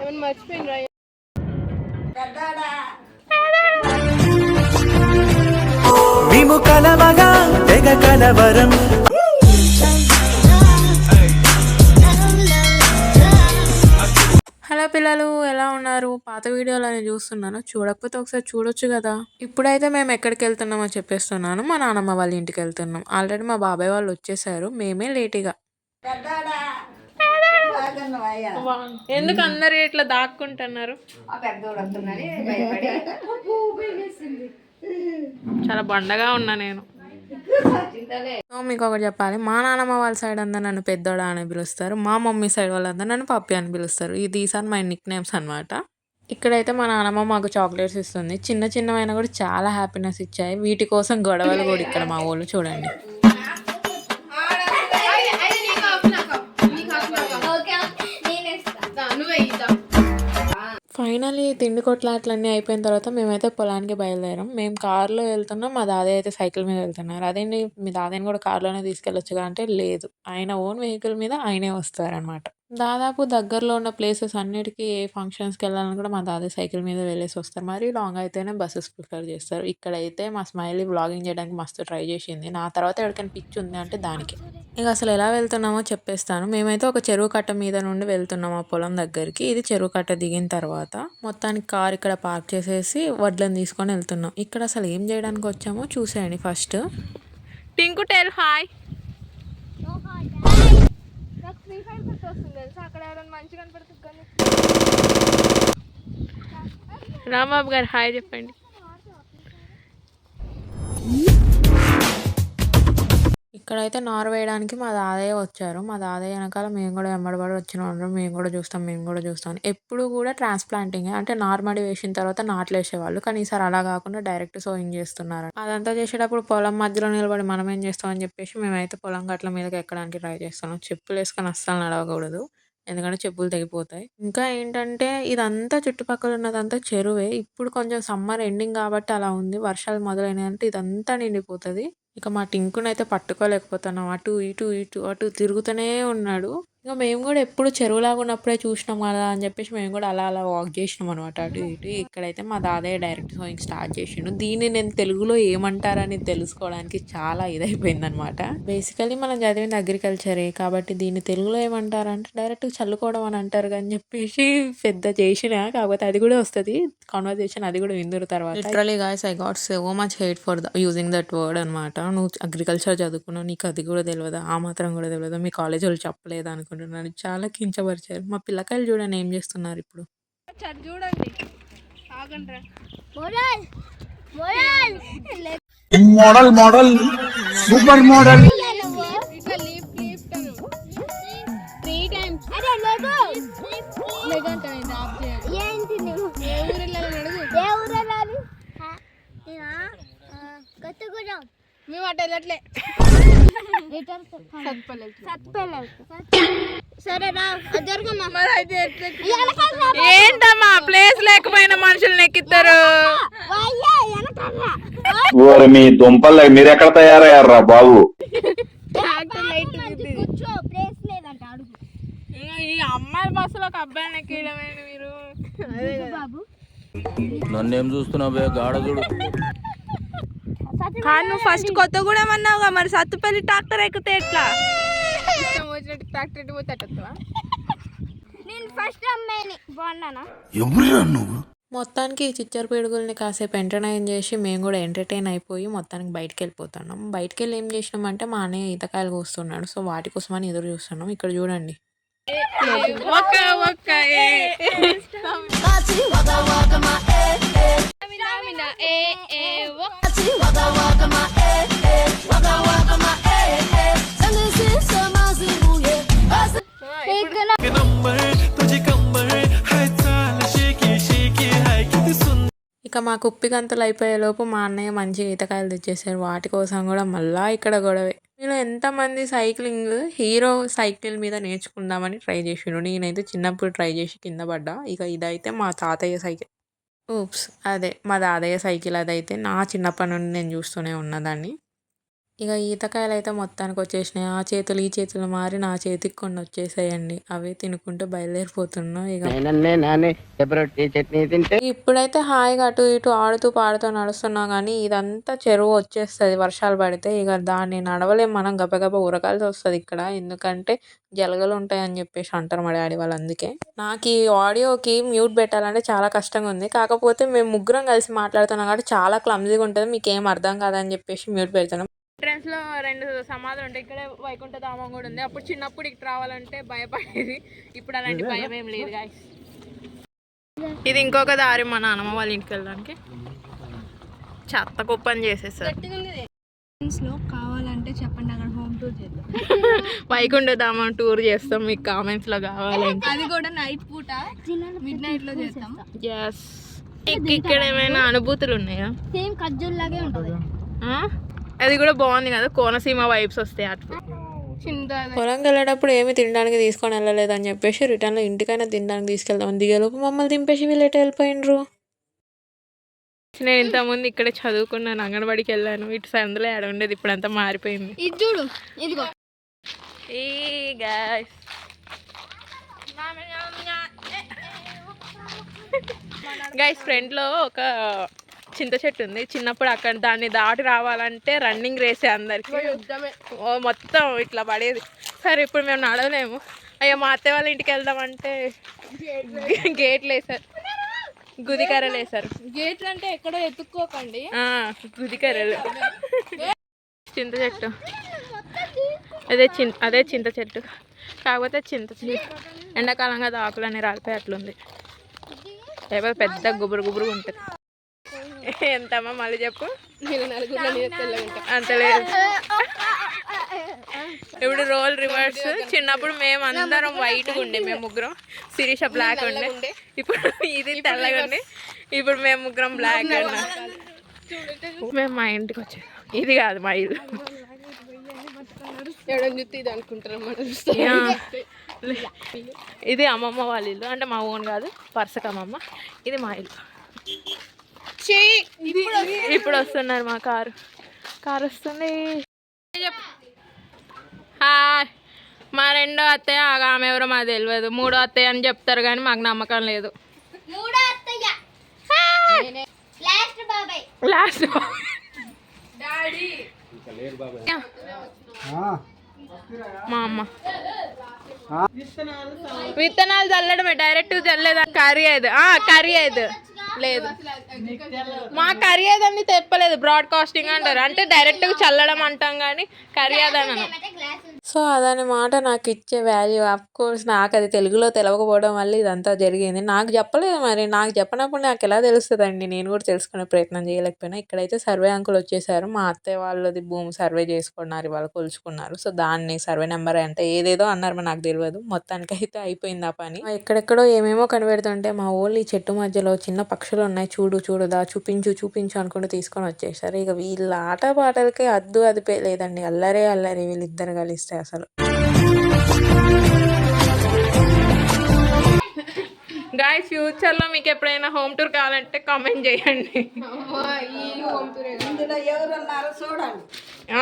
మర్చిపోయినరా? మేము కలవగా తెగ కలవరం. హలో పిల్లలు ఎలా ఉన్నారు? పాత వీడియోలని చూస్తున్నాను. చూడకపోతే ఒకసారి చూడొచ్చు కదా? ఇప్పుడైతే మేము ఎక్కడికి వెళ్తున్నామో చెప్పేస్తున్నాను. మా నాన్నమ్మ వాళ్ళ ఇంటికి వెళ్తున్నాం. ఆల్రెడీ మా బాబాయ్ వాళ్ళు వచ్చేసారు. మేమే లేటుగా ఎందుకు అందరు ఇట్లా దాక్కుంటున్నారు? చాలా బండగా ఉన్నా నేను. మీకు ఒకటి చెప్పాలి. మా నాన్నమ్మ వాళ్ళ సైడ్ అందరు నన్ను పెద్దోడా అని పిలుస్తారు. మా మమ్మీ సైడ్ వాళ్ళందరూ నన్ను పప్పి అని పిలుస్తారు. ఇది ఈసారి మై నిక్ నేమ్స్ అనమాట ఇక్కడైతే మా నాన్నమ్మ మాకు చాక్లెట్స్ ఇస్తుంది. చిన్న చిన్నవైనా కూడా చాలా హ్యాపీనెస్ ఇచ్చాయి. వీటి కోసం గొడవలు కూడా ఇక్కడ మా ఊళ్ళు చూడండి. ఫైనలీ తిండి కొట్లాట్లన్నీ అయిపోయిన తర్వాత మేమైతే పొలానికి బయలుదేరాం. మేము కార్లో వెళ్తున్నాం మా దాదయ్య అయితే సైకిల్ మీద వెళ్తున్నారు. అదేంటి మీ దాదయ్యని కూడా కార్లోనే తీసుకెళ్ళొచ్చుగా అంటే లేదు. ఆయన ఓన్ వెహికల్ మీద ఆయనే వస్తారనమాట దాదాపు దగ్గరలో ఉన్న ప్లేసెస్ అన్నిటికీ ఏ ఫంక్షన్స్కి వెళ్ళాలని కూడా మా దాదయ్య సైకిల్ మీద వెళ్ళేసి వస్తారు. మరి లాంగ్ అయితేనే బస్సెస్ ప్రిఫర్ చేస్తారు. ఇక్కడైతే మా స్మైలీ బ్లాగింగ్ చేయడానికి మస్తు ట్రై చేసింది. నా తర్వాత ఎవరికైనా పిచ్ ఉంది అంటే దానికి. ఇక అసలు ఎలా వెళ్తున్నామో చెప్పేస్తాను. మేమైతే ఒక చెరువు కట్ట మీద నుండి వెళ్తున్నాం ఆ పొలం దగ్గరికి. ఇది చెరువు కట్ట దిగిన తర్వాత మొత్తానికి కార్ ఇక్కడ పార్క్ చేసేసి వడ్లను తీసుకొని వెళ్తున్నాం. ఇక్కడ అసలు ఏం చేయడానికి వచ్చామో చూసేయండి ఫస్ట్. Tinku tell hi. నాకు ఫ్రీ ఫైర్ గుర్తొస్తుంది తెలుసా? అక్కడ ఎవరైనా మంచి కనపడుతుంది కానీ రాంబాబు గారు హాయ్ చెప్పండి. ఇక్కడైతే నారు వేయడానికి మా దాదయ్య వచ్చారు. మా దాదయ్య వెనకాల మేము కూడా వెంబడబడి వచ్చిన వాళ్ళు. మేము కూడా చూస్తాం మేము కూడా చూస్తాం ఎప్పుడు కూడా ట్రాన్స్ప్లాంటింగ్ అంటే నార్మడి వేసిన తర్వాత నాట్లు వేసేవాళ్ళు. కానీ ఈసారి అలా కాకుండా డైరెక్ట్ సోయింగ్ చేస్తున్నారు. అదంతా చేసేటప్పుడు పొలం మధ్యలో నిలబడి మనం ఏం చేస్తాం అని చెప్పేసి మేమైతే పొలం గట్ల మీదకి ఎక్కడానికి ట్రై చేస్తున్నాం. చెప్పులు వేసుకొని అస్సలు నడవకూడదు. ఎందుకంటే చెప్పులు తెగిపోతాయి. ఇంకా ఏంటంటే ఇదంతా చుట్టుపక్కల ఉన్నదంతా చెరువే. ఇప్పుడు కొంచెం సమ్మర్ ఎండింగ్ కాబట్టి అలా ఉంది. వర్షాలు మొదలైనాయంటే ఇదంతా నిండిపోతుంది. ఇక మా టింకునైతే పట్టుకోలేకపోతున్నాం. అటు ఇటు ఇటు అటు తిరుగుతూనే ఉన్నాడు. ఇంకా మేము కూడా ఎప్పుడు చెరువులాగా ఉన్నప్పుడే చూసినాం కదా అని చెప్పేసి మేము కూడా అలా అలా వాక్ చేసినాం అనమాట అటు ఇటు. ఇక్కడైతే మా దాదయ్య డైరెక్ట్ సోయింగ్ స్టార్ట్ చేసిండు. దీన్ని నేను తెలుగులో ఏమంటారని తెలుసుకోవడానికి చాలా ఇదైపోయింది అనమాట బేసికలీ మనం చదివింది అగ్రికల్చరే కాబట్టి దీన్ని తెలుగులో ఏమంటారంటే డైరెక్ట్ చల్లుకోవడం అని అంటారు అని చెప్పేసి పెద్ద చేసిన కాకపోతే అది కూడా వస్తుంది. కాన్వర్జేషన్ అది కూడా విందురు తర్వాత. Literally guys I got so much hate for the using that word అనమాట నువ్వు అగ్రికల్చర్ చదువుకున్నావు నీకు అది కూడా తెలియదు ఆ మాత్రం కూడా తెలియదు మీ కాలేజ్ వాళ్ళు చెప్పలేదు అనుకుంటున్నాను. చాలా కించపరిచారు. మా పిల్లకాయలు చూడండి ఏం చేస్తున్నారు ఇప్పుడు. చూడండి. Model model. సూపర్ మోడల్ ఏంటమ్మా? ప్లేస్ లేకపోయినా మనుషుల్ని ఎక్కిస్తారు మీ దుంపలు మీరు ఎక్కడ తయారయ్యారా బాబు? ఈ అమ్మాయి బస్సులో ఒక అబ్బాయిని మీరు? బాబు నన్నేం చూస్తున్నావే గాఢ చూడు. కానీ నువ్వు ఫస్ట్ కొత్తగూడెం అన్నావుగా మరి సత్తుపల్లి ట్రాక్టర్ ఎక్కితే ఎట్లా? ట్రాక్టర్? నేను ఫస్ట్ అమ్మాయిని. బాగున్నానా? మొత్తానికి ఈ చిచ్చర పిడుగుల్ని కాసేపు ఎంటర్టైన్ చేసి మేము కూడా ఎంటర్టైన్ అయిపోయి మొత్తానికి బయటకు వెళ్ళిపోతున్నాం. బయటకు వెళ్ళి ఏం చేసినామంటే మా అన్నయ్య ఈతకాయలు కూస్తున్నాడు. సో వాటి కోసమని ఎదురు చూస్తున్నాం. ఇక్కడ చూడండి. ఇక మా కుప్పి గంతులు అయిపోయేలోపు మా అన్నయ్య మంచి ఈతకాయలు తెచ్చేసారు. వాటి కోసం కూడా మళ్ళా ఇక్కడ గొడవే. మీరు ఎంతమంది సైక్లింగ్ హీరో సైకిల్ మీద నేర్చుకుందామని ట్రై చేసిండు. నేనైతే చిన్నప్పుడు ట్రై చేసి కింద పడ్డా. ఇక ఇదైతే మా తాతయ్య సైకిల్. ఊప్స్ అదే మా దాదయ్య సైకిల్ అదైతే నా చిన్నప్పటి నుండి నేను చూస్తూనే ఉన్నదాన్ని. ఇక ఈతకాయలు అయితే మొత్తానికి వచ్చేసినాయి ఆ చేతులు ఈ చేతులు మారి నా చేతికి కొన్ని వచ్చేసాయండి అవే తినుకుంటూ బయలుదేరిపోతున్నాం ఇక ఇప్పుడైతే హాయిగా అటు ఇటు ఆడుతూ పాడుతూ నడుస్తున్నాం కానీ ఇదంతా చెరువు వచ్చేస్తుంది వర్షాలు పడితే. ఇక దాన్ని నడవలేం మనం. గబగబ ఉరకాల్సి వస్తుంది ఇక్కడ. ఎందుకంటే జలగలు ఉంటాయని చెప్పేసి అంటారు మా డాడీ వాళ్ళు అందుకే. నాకు ఈ ఆడియోకి మ్యూట్ పెట్టాలంటే చాలా కష్టంగా ఉంది. కాకపోతే మేము ముగ్గురం కలిసి మాట్లాడుతున్నాం కాబట్టి చాలా క్లమ్జీగా ఉంటుంది. మీకు ఏం అర్థం కాదని చెప్పేసి మ్యూట్ పెడుతున్నాం ఎంట్రన్స్లో రెండు సమాధులు ఉంటాయి. ఇక్కడే వైకుంఠ ధామం కూడా ఉంది. అప్పుడు చిన్నప్పుడు ఇక్కడ రావాలంటే భయపడేది. ఇప్పుడు అలాంటి భయం ఏం లేదు గాయస్ ఇది ఇంకొక దారి మా నాన్నమ్మ వాళ్ళ ఇంటికి వెళ్ళడానికి. చెత్త కుప్పని చేసేసారు. కావాలంటే చెప్పండి అక్కడ హోమ్ టూర్ చేద్దాం. వైకుంఠ ధామం టూర్ చేస్తాం. మీకు కామెంట్స్లో కావాలంటే. అది కూడా నైట్ పూట మిడ్ నైట్లో చేస్తాం ఎస్ ఇక్కడ ఏమైనా అనుభూతులు ఉన్నాయా? సేమ్ ఖర్జూర్ లాగే ఉంటుంది. ఆ? అది కూడా బాగుంది కదా కోనసీమ వైబ్స్ వస్తాయి అటు. చింత పొలంకి వెళ్ళేటప్పుడు ఏమి తినడానికి తీసుకొని వెళ్ళలేదు అని చెప్పేసి రిటర్న్లో ఇంటికైనా తినడానికి తీసుకెళ్దాం దిగేలోపు మమ్మల్ని దింపేసి వీళ్ళు ఎటు వెళ్ళిపోయినరు? నేను ఇంతకుముందు ఇక్కడే చదువుకున్నాను అంగన్వాడికి వెళ్ళాను. ఇటు సందులో ఆడ ఉండేది ఇప్పుడు అంతా మారిపోయింది. ఇది చూడు ఇదిగో. ఏ గాయస్ గైస్ ఫ్రంట్లో ఒక చింత చెట్టు ఉంది. చిన్నప్పుడు అక్కడ దాన్ని దాటి రావాలంటే రన్నింగ్ రేసే అందరికి. ఓ మొత్తం ఇట్లా పడేది. సరే ఇప్పుడు మేము నడవలేము. అయ్యో మా అత్తయ్య వాళ్ళ ఇంటికి వెళ్దామంటే గేట్లు వేసారు గుదికర్రలు వేసారు. గేట్లు అంటే ఎక్కడో ఎత్తుక్కోకండి. ఆ, గుదికర్రలు. చింత చెట్టు. అదే చింత అదే చింత చెట్టు. కాకపోతే చింత చెట్టు ఎండాకాలం కదా ఆకులన్నీ రాలిపోయి అట్లుంది లేకపోతే పెద్ద గుబురు గుబురు ఉంటుంది. ఎంతమ్మా మళ్ళీ చెప్పు? అంత లేదు. ఇప్పుడు రోల్ రివర్స్. చిన్నప్పుడు మేము అందరం వైట్ ఉండే మేము ముగ్గురం. శిరీష బ్లాక్ ఉండే. ఇప్పుడు ఇది తెల్లగా ఉండే. ఇప్పుడు మేము ముగ్గురం బ్లాక్ ఉన్నా. మేము మా ఇంటికి వచ్చాము ఇది కాదు మా ఇల్లు. ఇది అమ్మమ్మ వాళ్ళ ఇల్లు. అంటే మా ఓన్ కాదు పర్సక అమ్మమ్మ ఇది మా ఇల్లు. ఇప్పుడు వస్తున్నారు మా కారు. కారు వస్తుంది. హాయ్. మా రెండో అత్తయ్య ఆగ ఆమె ఎవరో మాకు తెలియదు. మూడో అత్తయ్య అని చెప్తారు కానీ మాకు నమ్మకం లేదు. మూడో అత్తయ్య. లాస్ట్ బాబాయ్. మా అమ్మ. విత్తనాలు చల్లడమే డైరెక్ట్ చల్లలేదా కర్రీ అయ్యేది కర్రీ అయ్యేది లేదు. మా కర్రీ అదని తెప్పలేదు బ్రాడ్కాస్టింగ్ అంటారు. అంటే డైరెక్ట్ చల్లడం అంటాం కానీ కర్రీ అదని సో అదని మాట నాకు ఇచ్చే వాల్యూ ఆఫ్ కోర్స్ నాకు అది తెలుగులో తెలవకపోవడం వల్ల ఇదంతా జరిగింది. నాకు చెప్పలేదు మరి. నాకు చెప్పనప్పుడు నాకు ఎలా తెలుస్తుందండి? నేను కూడా తెలుసుకునే ప్రయత్నం చేయలేకపోయినా. ఇక్కడైతే సర్వే అంకుల్ వచ్చేసారు. మా అత్తయ్య వాళ్ళది భూమి సర్వే చేసుకున్నారు. వాళ్ళు కొలుచుకున్నారు. సో దాన్ని సర్వే నెంబర్ అంటే ఏదేదో అన్నారు మరి నాకు తెలియదు మొత్తానికి అయితే అయిపోయింది ఆ పని. ఎక్కడెక్కడో ఏమేమో కనిపెడుతుంటే మా ఊళ్ళు ఈ చెట్టు మధ్యలో చిన్న పక్షులు ఉన్నాయి. చూడు చూడుదా చూపించు చూపించు అనుకుంటూ తీసుకొని వచ్చేసారు. ఇక వీళ్ళ ఆట పాటలకి అద్దు అదిపే లేదండి. అల్లరే అల్లరి వీళ్ళిద్దరు కలిస్తారు అసలు. గాయస్ ఫ్యూచర్లో మీకు ఎప్పుడైనా హోమ్ టూర్ కావాలంటే కామెంట్ చేయండి.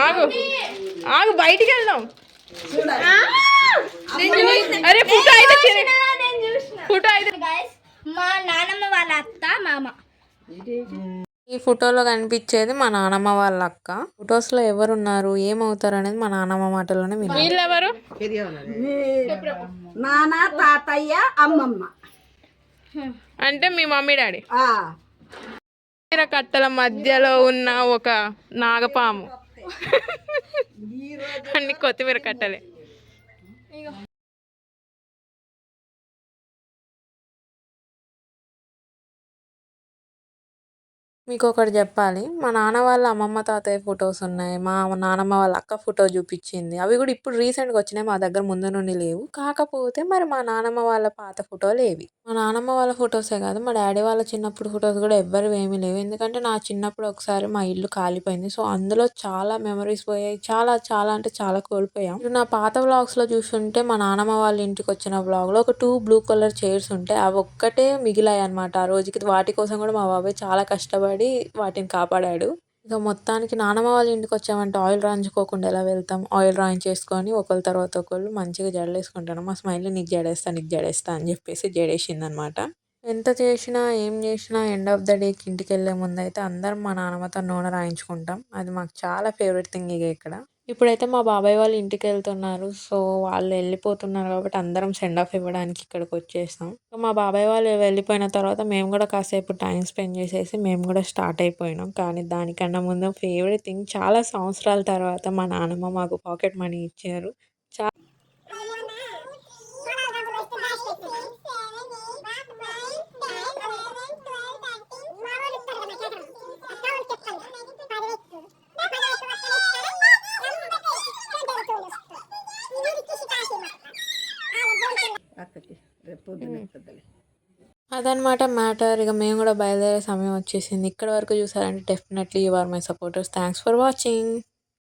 ఆగు. ఆగు బయటికి వెళ్దాం. అరే ఫోటో అయితే ఫోటో అయితే గైస్ మా నానమ్మ వాళ్ళ అత్త మామ. ఈ ఫోటోలో కనిపించేది మా నానమ్మ వాళ్ళ అక్క. ఫొటోస్లో ఎవరు ఉన్నారు ఏమవుతారు అనేది మా నానమ్మ విన్నాను వీళ్ళెవరు? నాన్న తాతయ్య అమ్మమ్మ. అంటే మీ మమ్మీ డాడీ? కట్టల మధ్యలో ఉన్న ఒక నాగపాము. అన్ని కొత్తిమీర కట్టలే. మీకు ఒకటి చెప్పాలి. మా నాన్న వాళ్ళ అమ్మమ్మ తాతయ్య ఫొటోస్ ఉన్నాయి. మా నానమ్మ వాళ్ళ అక్క ఫోటో చూపించింది. అవి కూడా ఇప్పుడు రీసెంట్గా వచ్చినాయి. మా దగ్గర ముందు నుండి లేవు. కాకపోతే మరి మా నానమ్మ వాళ్ళ పాత ఫోటోలు ఏవి? మా నానమ్మ వాళ్ళ ఫొటోసే కాదు. మా డాడీ వాళ్ళ చిన్నప్పుడు ఫొటోస్ కూడా ఎవ్వరు ఏమీ లేవు. ఎందుకంటే నా చిన్నప్పుడు ఒకసారి మా ఇల్లు కాలిపోయింది. సో అందులో చాలా మెమరీస్ పోయాయి. చాలా చాలా అంటే చాలా కోల్పోయాం. నా పాత వ్లాగ్స్లో చూస్తుంటే మా నానమ్మ వాళ్ళ ఇంటికి వచ్చిన వ్లాగ్లో ఒక టూ బ్లూ కలర్ చైర్స్ ఉంటాయి అవి ఒక్కటే మిగిలాయి అనమాట ఆ రోజుకి వాటి కోసం కూడా మా బాబాయ్ చాలా కష్టపడి వాటిని కాపాడాడు. ఇక మొత్తానికి నానమ్మ వాళ్ళ ఇంటికి వచ్చామంటే ఆయిల్ రాయించుకోకుండా ఎలా వెళ్తాం? ఆయిల్ రాయించేసుకొని ఒకళ్ళ తర్వాత ఒకళ్ళు మంచిగా జడలేసుకుంటాను. మా స్మైల్ నీకు జడేస్తా నీకు జడేస్తా అని చెప్పేసి జడేసింది అనమాట ఎంత చేసినా ఏం చేసినా ఎండ్ ఆఫ్ ద డేకి ఇంటికి వెళ్ళే ముందు అయితే అందరం మా నాన్నమ్మతో నూనె రాయించుకుంటాం. అది మాకు చాలా ఫేవరెట్ థింగ్ ఇక ఇక్కడ. ఇప్పుడైతే మా బాబాయ్ వాళ్ళు ఇంటికి వెళ్తున్నారు. సో వాళ్ళు వెళ్ళిపోతున్నారు కాబట్టి అందరం సెండ్ ఆఫ్ ఇవ్వడానికి ఇక్కడికి వచ్చేసాం. సో మా బాబాయ్ వాళ్ళు వెళ్ళిపోయిన తర్వాత మేము కూడా కాసేపు టైం స్పెండ్ చేసేసి మేము కూడా స్టార్ట్ అయిపోయినాం. కానీ దానికన్నా ముందు ఫేవరెట్ థింగ్ చాలా సంవత్సరాల తర్వాత మా నాన్నమ్మ మాకు పాకెట్ మనీ ఇచ్చారు. చాలా అదనమాట మ్యాటర్. ఇక మేము కూడా బయలుదేరే సమయం వచ్చేసింది. ఇక్కడ వరకు చూసారంటే definitely you are my supporters. Thanks for watching.